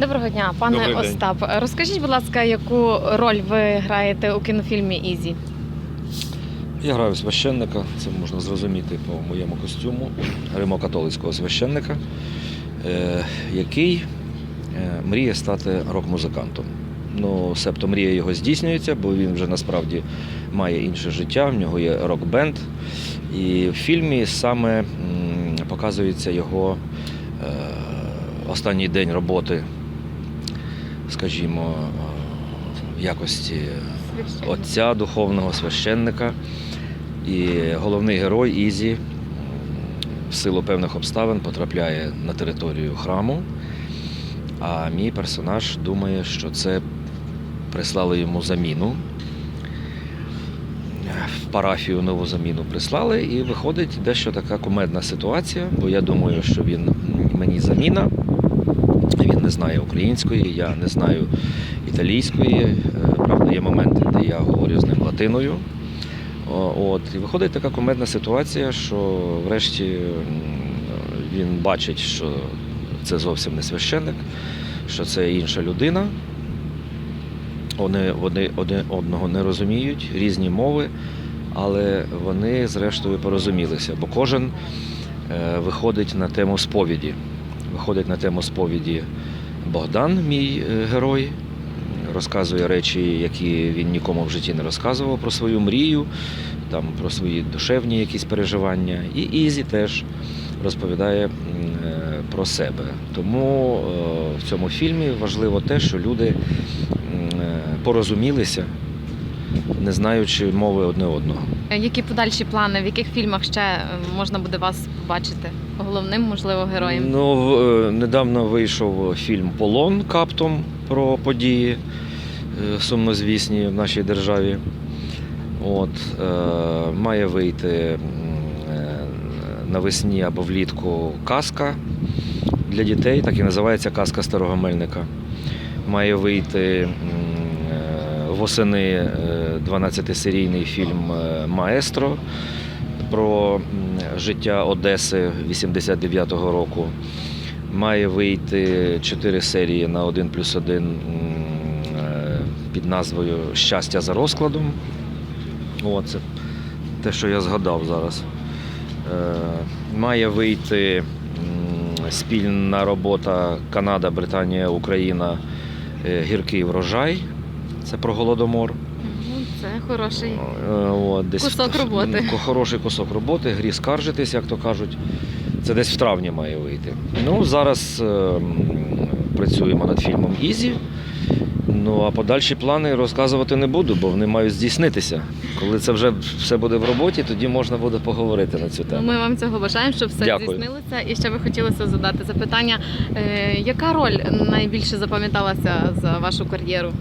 Доброго дня, пане Добрий день. Остап. Розкажіть, будь ласка, яку роль ви граєте у кінофільмі Ізі? Я граю священника, це можна зрозуміти по моєму костюму, римо-католицького священника, е, який е, мріє стати рок-музикантом. Ну, себто мрія його здійснюється, бо він вже насправді має інше життя, в нього є рок-бенд. І в фільмі саме показується його е, останній день роботи, скажімо, е, в якості отця духовного священника. І головний герой Ізі в силу певних обставин потрапляє на територію храму. А мій персонаж думає, що це прислали йому заміну. В парафію нову заміну прислали, і виходить дещо така кумедна ситуація, бо я думаю, що він мені заміна. Він не знає української, я не знаю італійської. Е, Правда, є моменти, де я говорю з ним латиною. От, і виходить така кумедна ситуація, що врешті він бачить, що це зовсім не священник, що це інша людина. Вони, вони один одного не розуміють, різні мови, але вони зрештою порозумілися, бо кожен е, виходить на тему сповіді. Виходить на тему сповіді Богдан, мій е, герой, розказує речі, які він нікому в житті не розказував про свою мрію, там, про свої душевні якісь переживання. І Ізі теж розповідає е, про себе. Тому е, в цьому фільмі важливо те, що люди порозумілися, не знаючи мови одне одного. Які подальші плани? В яких фільмах ще е, можна буде вас побачити? Головним, можливо, героєм? Ну, е, недавно вийшов фільм Полон каптом про події е, сумнозвісні в нашій державі. От, е, має вийти е, навесні або влітку казка для дітей, так і називається Казка Старого Мельника. Має вийти е, восени е, 12-серійний фільм е, Маестро про життя Одеси 89-го року. Має вийти чотири серії на 1 плюс 1 під назвою Щастя за розкладом. О, це те, що я згадав зараз. Е, Має вийти спільна робота Канада, Британія, Україна е, Гіркий врожай. Це про голодомор. Ну, Це хороший. Е, От, десь Кусок роботи. Хороший кусок роботи, грі скаржитись, як то кажуть. Це десь в травні має вийти. Ну, зараз е, працюємо над фільмом Ізі. Ну, а подальші плани розказувати не буду, бо вони мають здійснитися. Коли це вже все буде в роботі, тоді можна буде поговорити на цю тему. Ми вам цього бажаємо, щоб все Дякую. здійснилося. І ще би хотілося задати запитання: е, яка роль найбільше запам'яталася за вашу кар'єру?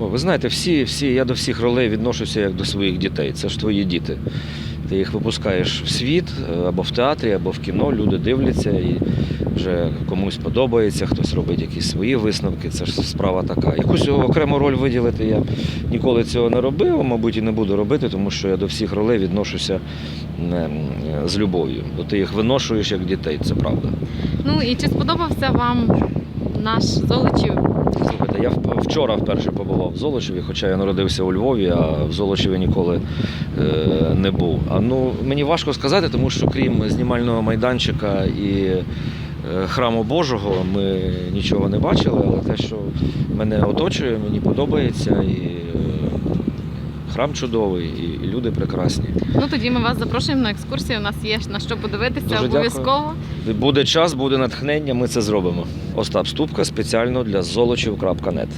О, ви знаєте, всі, всі, я до всіх ролей відношуся як до своїх дітей. Це ж твої діти. Ти їх випускаєш в світ е, або в театрі, або в кіно, люди дивляться і вже комусь подобається, хтось робить якісь свої висновки. Це ж справа така. Якусь окрему роль виділити я ніколи цього не робив, мабуть, і не буду робити, тому що я до всіх ролей відношуся м, з любов'ю. Бо ти їх виношуєш як дітей, це правда. Ну і чи сподобався вам наш Золочів? Слухайте, я вчора вперше побував в Золочеві, хоча я народився у Львові, а в Золочеві ніколи е, не був. А ну мені важко сказати, тому що крім знімального майданчика і е, храму Божого, ми нічого не бачили, але те, що мене оточує, мені подобається. І е, храм чудовий, і, люди прекрасні. Ну тоді ми вас запрошуємо на екскурсію. У нас є на що подивитися Дуже обов'язково. Буде час, буде натхнення, ми це зробимо. Остап Ступка спеціально для золочів.нет.